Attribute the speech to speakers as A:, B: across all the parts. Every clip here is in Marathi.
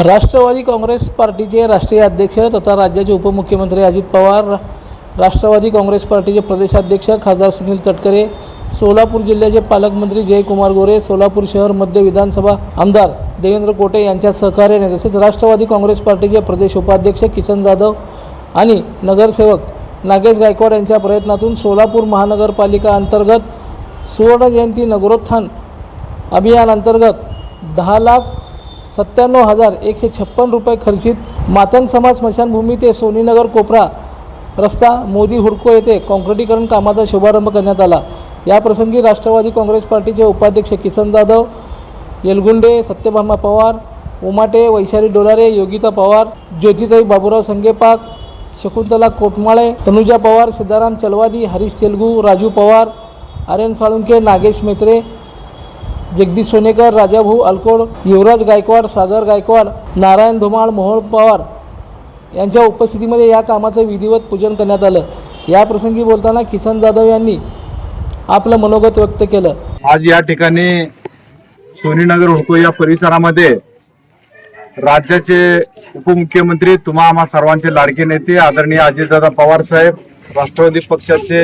A: राष्ट्रवादी काँग्रेस पार्टीचे राष्ट्रीय अध्यक्ष तथा राज्याचे उपमुख्यमंत्री अजित पवार राष्ट्रवादी काँग्रेस पार्टीचे प्रदेशाध्यक्ष खासदार सुनील तटकरे सोलापूर जिल्ह्याचे पालकमंत्री जयकुमार गोरे सोलापूर शहर मध्य विधानसभा आमदार देवेंद्र कोटे यांच्या सहकार्याने तसेच राष्ट्रवादी काँग्रेस पार्टीचे प्रदेश उपाध्यक्ष किसन जाधव आणि नगरसेवक नागेश गायकवाड यांच्या प्रयत्नातून सोलापूर महानगरपालिका अंतर्गत सुवर्णजयंती नगरोत्थान अभियान अंतर्गत दहा लाख सत्त्याण्णव हजार एकशे छप्पन रुपये खर्चित मातंग समाज स्मशानभूमी ते सोनीनगर कोपरा रस्ता मोदी हुडको येथे काँक्रिटीकरण कामाचा शुभारंभ करण्यात आला. याप्रसंगी राष्ट्रवादी काँग्रेस पार्टीचे उपाध्यक्ष किसन जाधव येलगुंडे सत्यभामा पवार उमाटे वैशाली डोलारे योगिता पवार ज्योतिताई बाबुराव संगेपाक शकुंतला कोटमाळे तनुजा पवार सिद्धाराम चलवादी हरीश तेलगू राजू पवार आर्यन साळुंके नागेश मेत्रे जगदीश सोनेकर राजाभाऊ अलकोड युवराज गायकवाड सागर गायकवाड नारायण धुमाळ मोहन पवार यांच्या उपस्थितीमध्ये या कामाचं विधिवत पूजन करण्यात आलं. याप्रसंगी बोलताना किसन जाधव यांनी आपलं मनोगत व्यक्त केलं.
B: आज या ठिकाणी सोनीनगर हुको या परिसरामध्ये राज्याचे उपमुख्यमंत्री तुम्हा आम्हा सर्वांचे लाडके नेते आदरणीय अजितदादा पवार साहेब राष्ट्रवादी पक्षाचे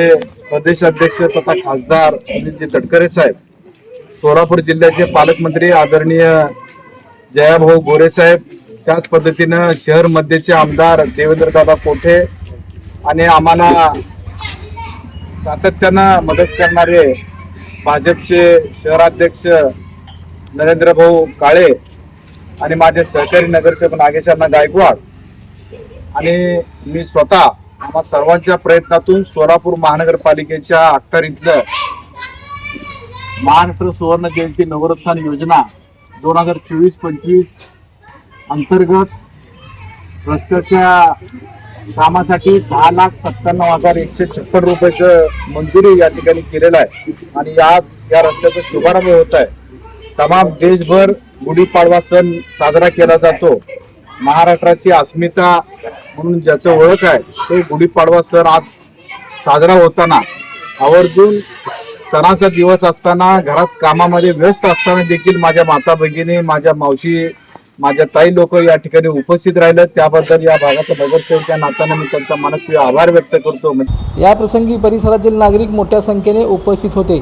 B: प्रदेश अध्यक्ष तथा खासदार अनिलजी तटकरे साहेब सोलापूर जिल्ह्याचे पालकमंत्री आदरणीय जयाभाऊ गोरे साहेब त्याच पद्धतीनं शहर मध्येचे आमदार देवेंद्रदादा कोठे आणि आम्हाला सातत्यानं मदत करणारे भाजपचे शहराध्यक्ष नरेंद्र भाऊ काळे आणि माझे सहकारी नगरसेवक नागेशांना गायकवाड. आणि मी स्वतः आम्हा सर्वांच्या प्रयत्नातून सोलापूर महानगरपालिकेच्या अखत्यारीतलं महाराष्ट्र सुवर्ण जयंती नवरोत्थान योजना दोन हजार चोवीस पंचवीस अंतर्गत रस्त्याच्या कामासाठी दहा लाख सत्त्याण्णव हजार एकशे छप्पन रुपयाचं मंजुरी या ठिकाणी केलेलं आहे. आणि आज या रस्त्याचा शुभारंभ होत आहे. तमाम देशभर गुढीपाडवा सण साजरा केला जातो. महाराष्ट्राची अस्मिता म्हणून ज्याचं ओळख आहे तो गुढीपाडवा सण आज साजरा होताना आवर्जून सणाचा दिवस असताना घरात कामामध्ये व्यस्त असताना देखील माझ्या माता भगिनी माझ्या मावशी माझ्या ताई लोक या ठिकाणी उपस्थित राहिले त्याबद्दल या भागाच्या नगरसेवक या नात्याने मी त्यांचा मनस्वी आभार व्यक्त करतो.
A: या प्रसंगी परिसरातील नागरिक मोठ्या संख्येने उपस्थित होते.